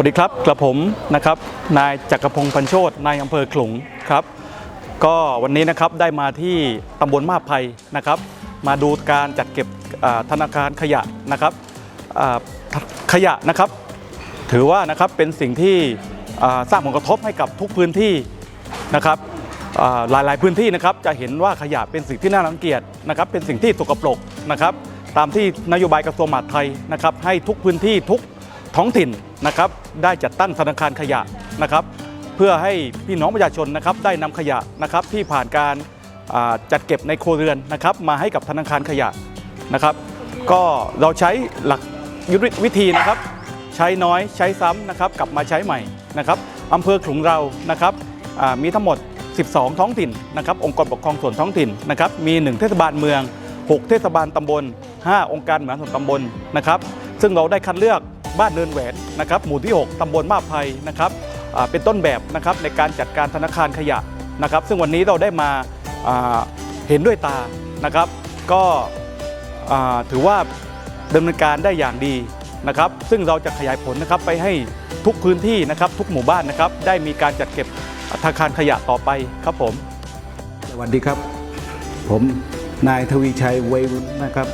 สวัสดีครับกระผมนะครับนายจักรพงศ์พันโชตนายอำเภอขลุงครับ ก็วันนี้นะครับได้มาที่ตำบลมาบไพนะครับ มาดูการจัดเก็บธนาคารขยะนะครับขยะนะครับ ถือว่านะครับเป็นสิ่งที่สร้างผลกระทบให้กับทุกพื้นที่นะครับหลายๆพื้นที่นะครับจะเห็นว่าขยะเป็นสิ่งที่น่ารังเกียจนะครับ เป็นสิ่งที่สกปรกนะครับ ตามที่นโยบายกระทรวงมหาดไทยนะครับ ให้ทุกพื้นที่ทุก ท้องถิ่นนะครับได้จัดตั้งธนาคารขยะนะครับ เพื่อให้พี่น้องประชาชนนะครับได้นำขยะนะครับที่ผ่านการจัดเก็บในโครเรือนนะครับ มาให้กับธนาคารขยะนะครับ ก็เราใช้หลักยุทธวิธีนะครับ ใช้น้อยใช้ซ้ำนะครับกลับมาใช้ใหม่นะครับอำเภอขลุงเรานะครับมีทั้งหมด 12 ท้องถิ่นนะครับ องค์กรปกครองส่วนท้องถิ่นนะครับ มี 1 เทศบาลเมือง 6 เทศบาลตำบล 5 องค์การบริหารส่วนตำบลนะครับ ซึ่งเราได้คัดเลือก บ้านเนินแหวนนะครับหมู่ที่ 6ตำบลมาบไพนะครับเป็นต้นแบบนะครับในการจัดการธนาคารขยะนะครับ ซึ่งวันนี้เราได้มาเห็นด้วยตานะครับ ก็ถือว่าดำเนินการได้อย่างดีนะครับ ซึ่งเราจะขยายผลนะครับไปให้ทุกพื้นที่นะครับทุกหมู่บ้านนะครับ ได้มีการจัดเก็บธนาคารขยะต่อไปครับผม สวัสดีครับ ผมนายทวีชัยเววุฒนะครับ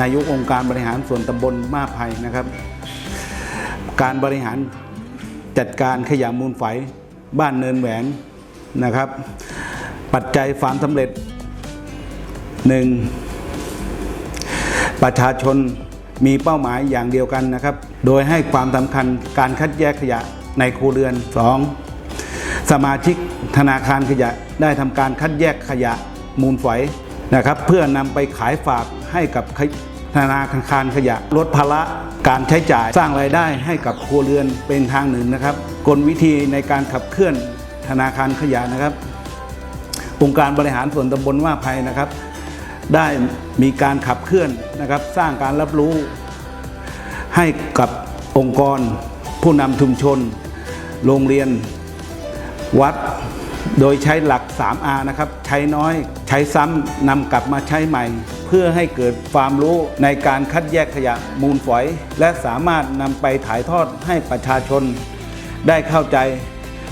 นายกองค์การบริหารส่วนตำบลมาภัยนะครับ การบริหารจัดการขยะมูลฝอยบ้านเนินแหวนนะครับ ปัจจัยความสำเร็จหนึ่งประชาชนมีเป้าหมายอย่างเดียวกันนะครับ โดยให้ความสำคัญการคัดแยกขยะในครัวเรือน 2. สมาชิกธนาคารขยะได้ทำการคัดแยกขยะมูลฝอยนะครับ เพื่อนำไปขายฝากให้กับ ธนาคารขยะ ลดภาระการใช้จ่ายสร้างรายได้ให้กับครัวเรือนเป็นทางหนึ่งนะครับ กลวิธีในการขับเคลื่อนธนาคารขยะนะครับองค์การบริหารส่วนตำบลว่าภัยนะครับ ได้มีการขับเคลื่อนนะครับ สร้างการรับรู้ ให้กับองค์กรผู้นำชุมชน โรงเรียน วัด โดยใช้หลัก 3R นะครับ ใช้น้อยใช้ซ้ำนำกลับมาใช้ใหม่ เพื่อให้เกิดความรู้ในการคัดแยกขยะมูลฝอย และสามารถนำไปถ่ายทอดให้ประชาชน ได้เข้าใจ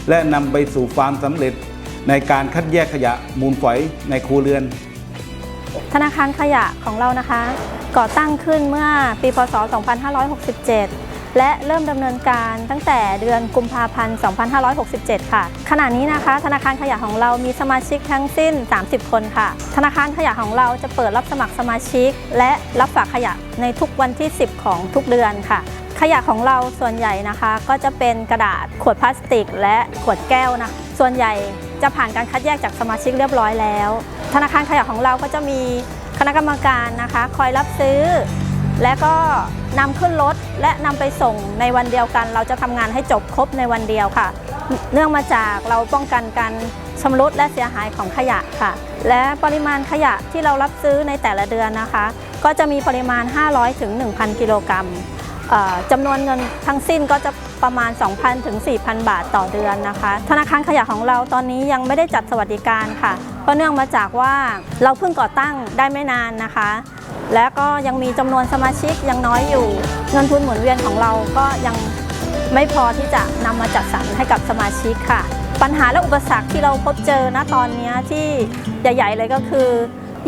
และนำไปสู่ความสำเร็จ ในการคัดแยกขยะมูลฝอยในครัวเรือน ธนาคารขยะของเรานะคะ ก่อตั้งขึ้นเมื่อปีพศ 2567 และเริ่มดำเนินการตั้งแต่เดือนกุมภาพันธ์ 2567 ค่ะ ขณะนี้นะคะ ธนาคารขยะของเรามีสมาชิกทั้งสิ้น 30 คนค่ะ ธนาคารขยะของเราจะเปิดรับสมัครสมาชิก และรับฝากขยะในทุกวันที่ 10 ของทุกเดือนค่ะขยะของเราส่วนใหญ่นะคะ ก็จะเป็นกระดาษขวดพลาสติก และขวดแก้วนะส่วนใหญ่จะผ่านการคัดแยกจากสมาชิกเรียบร้อยแล้ว ธนาคารขยะของเราก็จะมีคณะกรรมการนะคะ คอยรับซื้อ และก็นำขึ้นรถและนำไปส่งในวันเดียวกัน เราจะทำงานให้จบครบในวันเดียวค่ะ เนื่องมาจากเราป้องกันการชำรุดและเสียหายของขยะค่ะ และปริมาณขยะที่เรารับซื้อในแต่ละเดือนนะคะ ก็จะมีปริมาณ 500ถึง1,000 กิโลกรัมจำนวนเงินทั้งสิ้นก็จะประมาณ 2,000ถึง4,000 บาทต่อเดือนนะคะ ธนาคารขยะของเราตอนนี้ยังไม่ได้จัดสวัสดิการค่ะ เพราะเนื่องมาจากว่าเราเพิ่งก่อตั้งได้ไม่นานนะคะ และก็ยังมีจำนวนสมาชิกยังน้อยอยู่ เงินทุนหมุนเวียนของเราก็ยังไม่พอที่จะนำมาจัดสรรให้กับสมาชิกค่ะ ปัญหาและอุปสรรคที่เราพบเจอณตอนนี้ที่ใหญ่ ๆ เลยก็คือ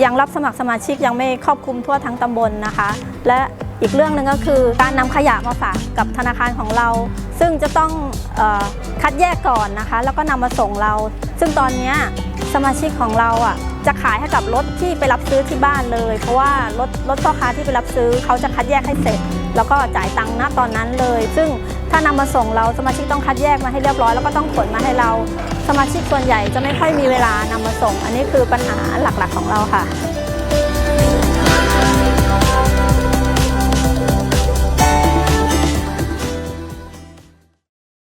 ยังรับสมัครสมาชิกยังไม่ครอบคลุมทั่วทั้งตำบลนะคะ และอีกเรื่องหนึ่งก็คือการนำขยะมาฝากกับธนาคารของเรา ซึ่งจะต้องออคัดแยกก่อนนะคะ แล้วก็นำมาส่งเรา ซึ่งตอนนี้สมาชิกของเราอะ จะขายให้กับรถที่ไปรับซื้อที่บ้านเลย เพราะว่ารถรถพ่อค้าที่ไปรับซื้อเขาจะคัดแยกให้เสร็จ แล้วก็จ่ายตังค์ณตอนนั้นเลย ซึ่งถ้านำมาส่งเราสมาชิกต้องคัดแยกมาให้เรียบร้อยแล้วก็ต้องขนมาให้เรา สมาชิกส่วนใหญ่จะไม่ค่อยมีเวลานำมาส่ง อันนี้คือปัญหาหลักๆของเราค่ะ